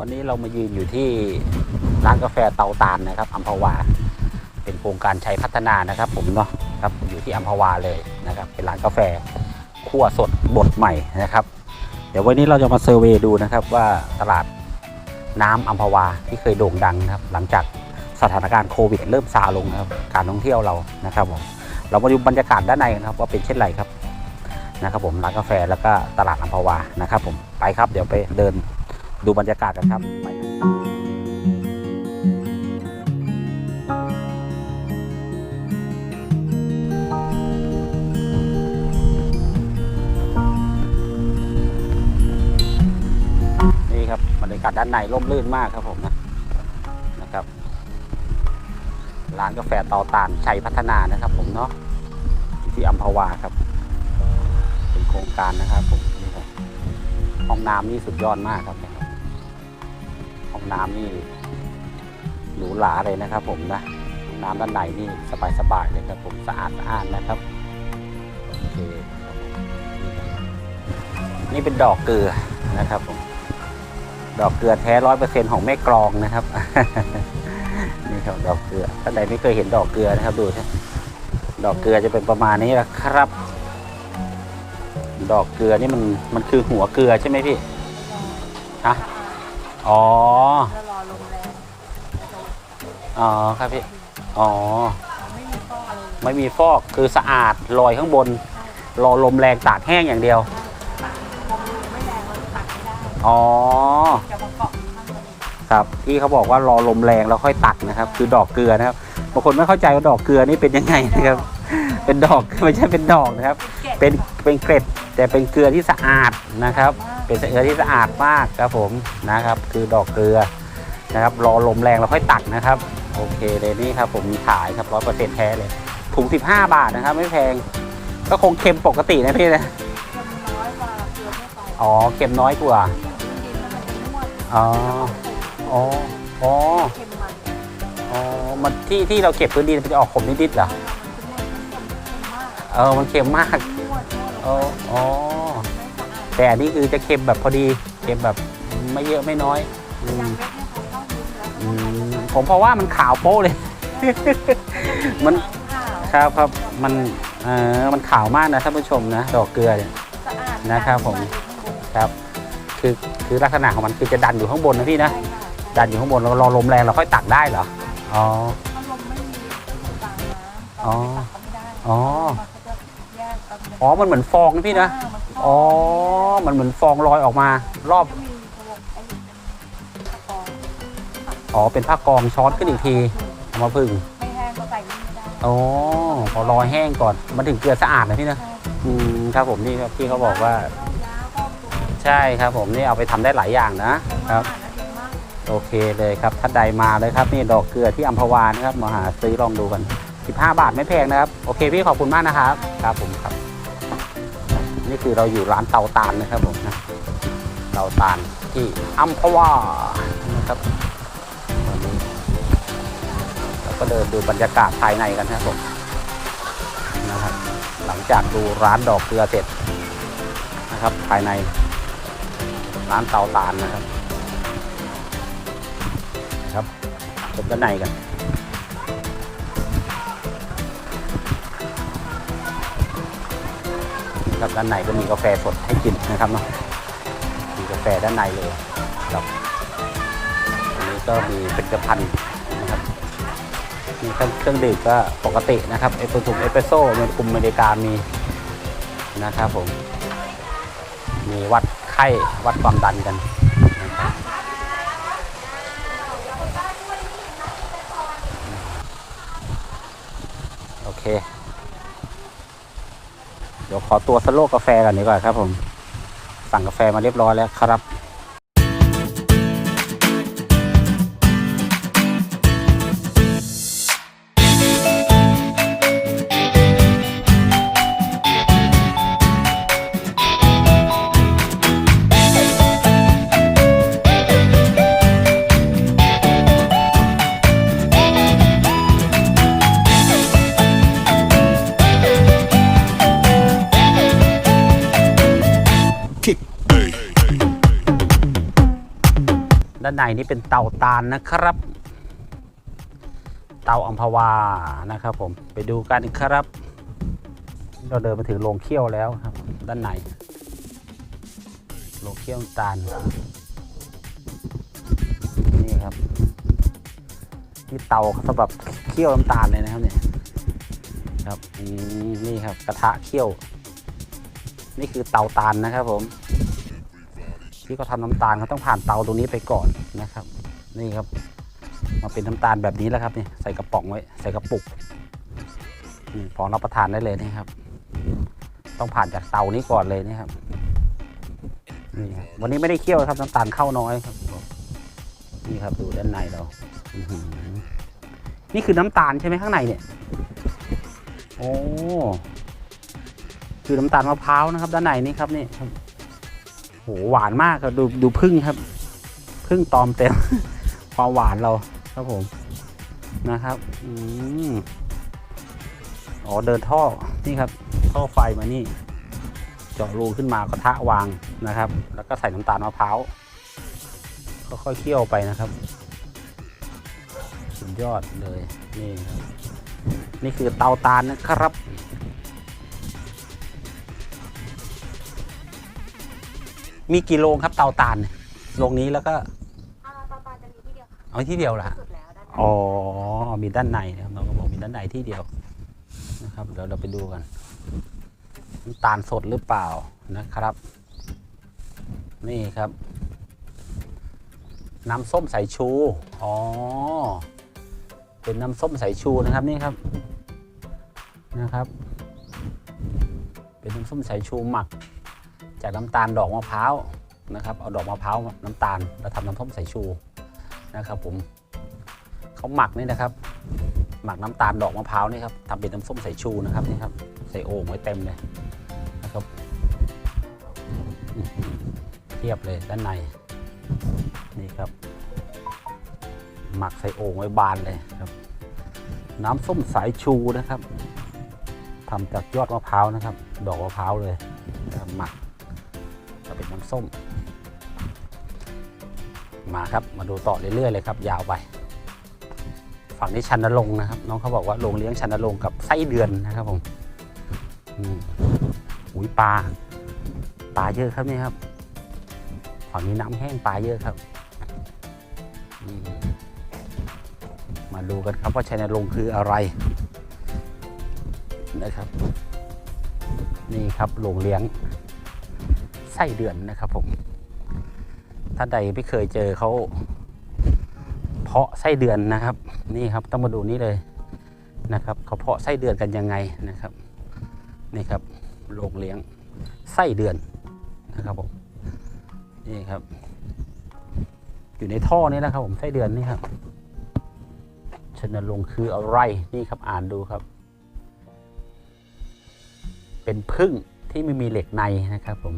วันนี้เรามายืนอยู่ที่ร้านกาแฟเตาตาลนะครับอัมพวา เป็นโครงการใช้พัฒนานะครับ ผมเนาะครับอยู่ที่อัมพวาเลยนะครับ เป็นร้านกาแฟคั่วสดบดใหม่นะครับ เดี๋ยววันนี้เราจะมาเซอร์เวยดูนะครับว่าตลาดน้ำอัมพวาที่เคยโด่งดังนะครับ หลังจากสถานการณ์โควิด เริ่มซาลงนะครับ การท่องเที่ยวเรานะครับผมเรามาดูบรรยากาศด้านในกันครับ ว่าเป็นเช่นไรครับนะครับผมร้านกาแฟแล้วก็ตลาดอัมพวานะครับ ผมไปครับเดี๋ยวไปเดิน ดูบรรยากาศกันครับไปนี่ครับบรรยากาศด้านในร่มรื่นมากครับผมนะนะครับ ร้านกาแฟเตาตาลชัยพัฒนานะครับ ผมเนาะที่อัมพวาครับ เป็นโครงการนะครับผมห้องน้ำนี่สุดยอดมากครับ ห้องน้ำนี่หรูหราเลยนะครับ ผมนะห้องน้ำด้านในนี่สบายๆเลยครับผมสะอาดสะอาดนะครับโอเคนี่เป็นดอกเกลือนะครับผมดอกเกลือแท้ร้อยเปอร์เซ็นของแม่กรองนะครับนี่ครับดอกเกลือท่านใดไม่เคยเห็นดอกเกลือนะครับดูนะดอกเกลือจะเป็นประมาณนี้แหละครับ ดอกเกลือนี่มันมันคือหัวเกลือใช่ไหมพี่ฮะ อ๋อ แล้วรอลมแรงอ๋อครับพี่ อ๋อ ไม่มีฟอกอะไรไม่มีฟอกคือสะอาดลอยข้างบน รอลมแรงตากแห้งอย่างเดียว ลมไม่แรงเราตัดไม่ได้ อ๋อ จะมาเกาะข้างบนครับที่เขาบอกว่ารอลมแรงแล้วค่อยตัดนะครับ คือดอกเกลือนะครับบางคนไม่เข้าใจว่าดอกเกลือนี่เป็นยังไงนะครับ เป็นดอกไม่ใช่เป็นดอกนะครับเก็บเป็นเป็นเกล็ดแต่เป็นเกลือที่สะอาดนะครับ เป็นเกลือที่สะอาดมากครับผมนะครับ คือดอกเกลือนะครับ รอลมแรงแล้วค่อยตัดนะครับ โอเคเลยนี่ครับผมมีขายครับร้อยเปอร์เซ็นต์แท้เลยถุง 15 บาทนะครับ ไม่แพง ก็คงเค็มปกตินะพี่นะเค็มน้อยกว่าเกลือทั่วไปอ๋อเค็มน้อยกว่ากินแล้วมันจะนวดอ๋ออ๋ออ๋อเค็มมันอ๋อมันที่ที่เราเก็บพื้นดินมันจะออกขมนิดๆเหรอมันจะนวดมันเค็มมากเออมันเค็มมากนวดนวดอ๋อ แต่อันนี้คือจะเค็มแบบพอดีเค็มแบบไม่เยอะไม่น้อยอืยังมเล็กเนี่ยเขาต้องยืนแล้วอืมผมเพราะว่ามันขาวโป๊ะเลย มันข้าวครับครับมันเออมันขาวมากนะท่านผู้ชมนะดอกเกลือเนี่ยสะอาดนะครับผม ครับคือคือลักษณะของมันคือจะดันอยู่ข้างบนนะพี่นะใช่ค่ะดันอยู่ข้างบนแล้วรอลมแรงเราค่อยตักได้เหรอ อ๋อถ้าลมไม่มีกลางน้ำอ๋อเราไม่ตัดเขาไม่ได้อ๋อมันก็จะแยกกันอ๋อ มันเหมือนฟองนะพี่นะ อ๋อ มันเหมือนฟองลอยออกมา รอบก็มีตัวไอ้ตะกองอ๋อ เป็นผ้ากองช้อนขึ้นอีกทีเอามาพึ่งไม่แห้งก็ใส่นี่ไม่ได้อ๋อพอรอแห้งก่อน มันถึงเกลือสะอาดนะพี่นะ อืม ครับผมนี่ครับพี่เขาบอกว่ายาก็ตัวใช่ครับผมนี่เอาไปทำได้หลายอย่างนะครับ โอเคเลยครับท่านใดมาเลยครับ นี่ดอกเกลือที่อัมพวานะครับ มาหาซื้อลองดูกัน 15 บาทไม่แพงนะครับ โอเคพี่ขอบคุณมากนะครับ ครับผมครับ นี่คือเราอยู่ร้านเตาตาลนะครับผมนะเตาตาลที่อัมพวานะครับวันนี้เราก็เดินดูบรรยากาศภายในกันนะครับผมนะครับ หลังจากดูร้านดอกเกลือเสร็จนะครับ ภายในร้านเตาตาลนะครับ ครับชมด้านในกัน ครับด้านในก็มีกาแฟสดให้กินนะครับเนาะมีกาแฟด้านในเลยครับอันนี้ก็มีเป็นกระพันนะครับมีเครื่องดื่มก็ปกตินะครับเอสเปรสโซ่เอสเปรสโซ่เมนคุมอเมริกามีนะครับผมมีวัดไข้วัดความดันกันโอเค ดี๋ยวขอตัวสโลกกาแฟกันดีกว่าครับผม สั่งกาแฟมาเรียบร้อยแล้วครับานในนี่เป็นเตาตาลนะครับ เตาอัมพวานะครับ ผมไปดูกันครับ เราเดินมาถึงโรงเคี่ยวแล้วครับ ด้านในโรงเคี่ยวตาลนี่ครับนี่เตาสำหรับเคี่ยวน้ำตาลเลยนะครับเนี่ยครับนี่ครับกระทะเคี่ยว นี่คือเตาตาลนะครับผม ที่เขาทำน้ำตาลเขาต้องผ่านเตาตรงนี้ไปก่อนนะครับ นี่ครับ มาเป็นน้ำตาลแบบนี้แล้วครับนี่ใส่กระป๋องไว้ใส่กระปุกนี่พอรับประทานได้เลยนี่ครับ ต้องผ่านจากเตานี้ก่อนเลยนี่ครับนี่ครับวันนี้ไม่ได้เคี่ยวครับน้ำตาลเข้าน้อยครับนี่ครับดูด้านในเราอื้อหือนี่คือน้ำตาลใช่ไหมข้างในเนี่ย โอ้ คือน้ำตาลมะพร้าวนะครับ ด้านในนี่ครับนี่ โหหวานมากครับดูดูพึ่งครับพึ่งตอมเต็ม ความหวานเราครับผมนะครับอืมอ๋อเดินท่อนี่ครับ ท่อไฟมานี่ เจาะรูขึ้นมากระทะวางนะครับ แล้วก็ใส่น้ำตาลมะพร้าวค่อยๆเคี่ยวไปนะครับสุดยอดเลยนี่ครับ นี่คือเตาตาลนะครับ มีกี่โรงครับเตาตาลเนี่ยโรงนี้แล้วก็อ่าปลาปลาจะมีที่เดียวค่ะเอาที่เดียวล่ะ สุดแล้วด้านในอ๋อ มีด้านในนะครับน้องก็บอกมีด้านในที่เดียวนะครับ เดี๋ยวเราไปดูกันน้ำตาลสดหรือเปล่านะครับ นี่ครับ น้ำส้มสายชู อ๋อ เป็นน้ำส้มสายชูนะครับนี่ครับ นะครับ เป็นน้ำส้มสายชูหมัก จากน้ำตาลดอกมะพร้าวนะครับ เอาดอกมะพร้าวน้ำตาลแล้วทำน้ำส้มสายชูนะครับผมเขาหมักนี่นะครับ หมักน้ำตาลดอกมะพร้าวนี่ครับทำเป็นน้ำส้มสายชูนะครับนี่ครับใส่โอ่งไว้เต็มเลยนะครับเทียบเลยด้านในนี่ครับ หมักใส่โอ่งไว้บานเลยครับ น้ำส้มสายชูนะครับทำจากยอดมะพร้าวนะครับ ดอกมะพร้าวเลยหมัก ส้ม มาครับมาดูต่อเรื่อยๆเลยครับ ยาวไป ฝั่งนี้ชันนรงนะครับ น้องเขาบอกว่าโรงเลี้ยงชันนรงกับไส้เดือนนะครับผมอุ้ยปลาปลาเยอะครับนี่ครับฝั่งนี้น้ำแห้งปลาเยอะครับมาดูกันครับว่าชันนรงค์คืออะไรนะครับ นี่ครับโรงเลี้ยง ไส้เดือนนะครับผมท่านใดไม่เคยเจอเขาเพาะไส้เดือนนะครับ นี่ครับต้องมาดูนี่เลยนะครับเขาเพาะไส้เดือนกันยังไงนะครับนี่ครับโรงเลี้ยงไส้เดือนนะครับผมนี่ครับ อยู่ในท่อนี่นะครับผมไส้เดือนนี่ครับชนลงค์คืออะไรนี่ครับอ่านดูครับ เป็นพึ่งที่ไม่มีเหล็กในนะครับผม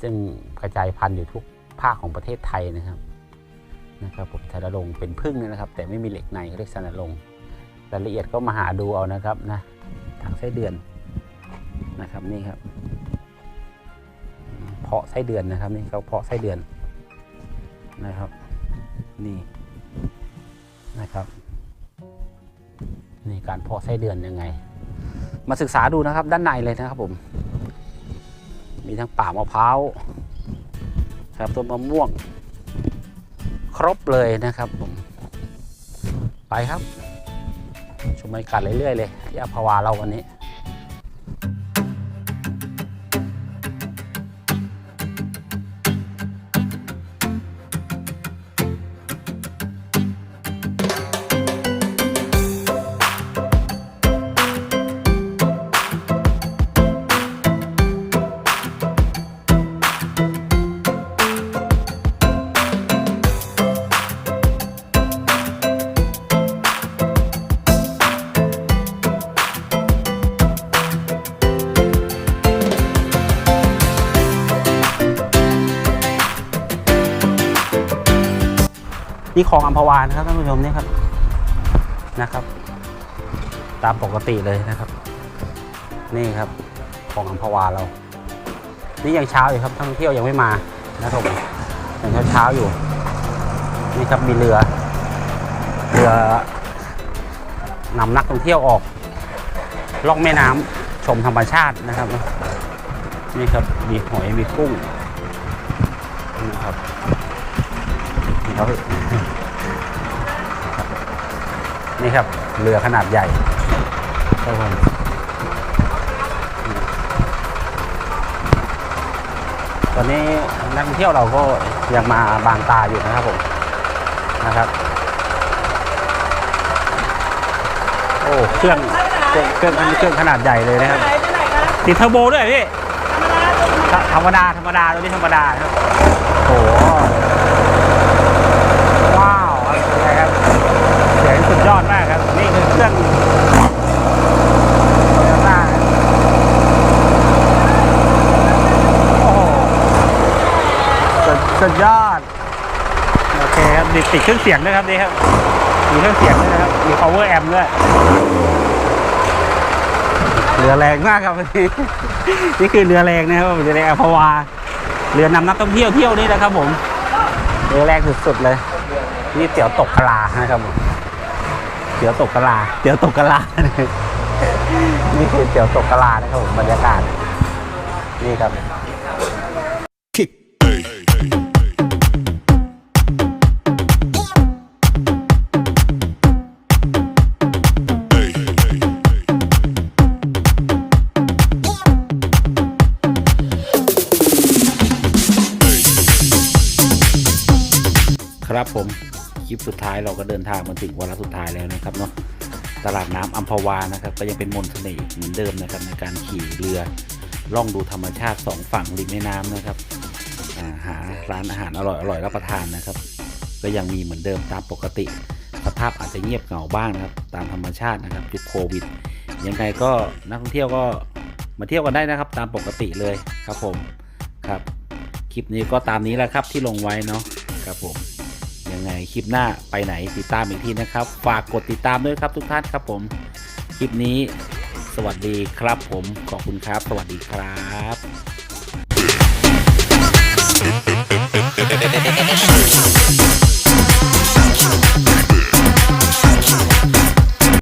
ซึ่งกระจายพันธุ์อยู่ทุกภาคของประเทศไทยนะครับนะครับผมชนรงเป็นพึ่งนะครับ แต่ไม่มีเหล็กในเรียกชนรงรายละเอียดก็มาหาดูเอานะครับนะทางไส้เดือนนะครับนี่ครับ เพาะไส้เดือนนะครับนี่เขาเพาะไส้เดือนนะครับ นี่นะครับนี่การเพาะไส้เดือนยังไง มาศึกษาดูนะครับด้านในเลยนะครับผม มีทั้งป่ามะพร้าวครับต้นมะม่วง ครบเลยนะครับผม ไปครับ ชมบรรยากาศเรื่อยๆเลยยาพาวาเราวันนี้ นี่คลองอัมพวานะครับท่านผู้ชมนี่ครับนะครับ ตามปกติเลยนะครับ นี่ครับคลองอัมพวาเรา นี่ยังเช้าอยู่ครับท่องเที่ยวยังไม่มานะครับผมยังเช้าเช้าอยู่นี่ครับมีเรือเรือนำนักท่องเที่ยวออกล่องแม่น้ำชมธรรมชาตินะครับ นี่ครับมีหอยมีกุ้งนะครับ นี่ครับนี่ครับเรือขนาดใหญ่ครับผมตอนนี้นักท่องเที่ยวเราก็ยังมาบางตาอยู่นะครับผมนะครับโอ้เครื่องเครื่องเครื่องอันนี้เครื่องขนาดใหญ่เลยนะครับไหนไปไหนครับติดเทอร์โบด้วยเหรอพี่ธรรมดาตัวธรรมดาธรรมดาตัวนี้ธรรมดาครับโอ้โห ว้าวอะไรครับ เสียงสุดยอดมากครับ นี่คือเครื่องโตโยต้าโอ้สุดยอด โอเคครับติดติดเครื่องเสียงด้วยครับนี่ครับ มีเครื่องเสียงด้วยนะครับ มี power amp ด้วยเรือแรงมากครับวันนี้นี่คือเรือแรงนะครับเรือแรงอัลพวา เรือนำนักท่องเที่ยวเที่ยวนี่นะครับผม เรือแรงสุดๆเลย นี่เตี๋ยวตกกะลานะครับผม เตี๋ยวตกกะลาเตี๋ยวตกกะลา นี่คือเตี๋ยวตกกะลานะครับผมบรรยากาศ นี่ครับ ครับผม คลิปสุดท้ายเราก็เดินทางมาถึงวาระสุดท้ายแล้วนะครับเนาะตลาดน้ำอัมพวานะครับ ก็ยังเป็นมนต์เสน่ห์เหมือนเดิมนะครับในการขี่เรือล่องดูธรรมชาติสองฝั่งริมแม่น้ำนะครับาหาร้านอาหารอร่อยอร่อยรับประทานนะครับ ก็ยังมีเหมือนเดิมตามปกติ สภาพอาจจะเงียบเหงาบ้างนะครับ ตามธรรมชาตินะครับยุคโควิดยังไงก็นักท่องเที่ยวก็มาเที่ยวกันได้นะครับ ตามปกติเลยครับผมครับ คลิปนี้ก็ตามนี้แหละครับที่ลงไว้เนาะครับผม ยังไงคลิปหน้าไปไหนติดตามอีกทีนะครับ ฝากกดติดตามด้วยครับทุกท่านครับผม คลิปนี้ สวัสดีครับผมขอบคุณครับ สวัสดีครับ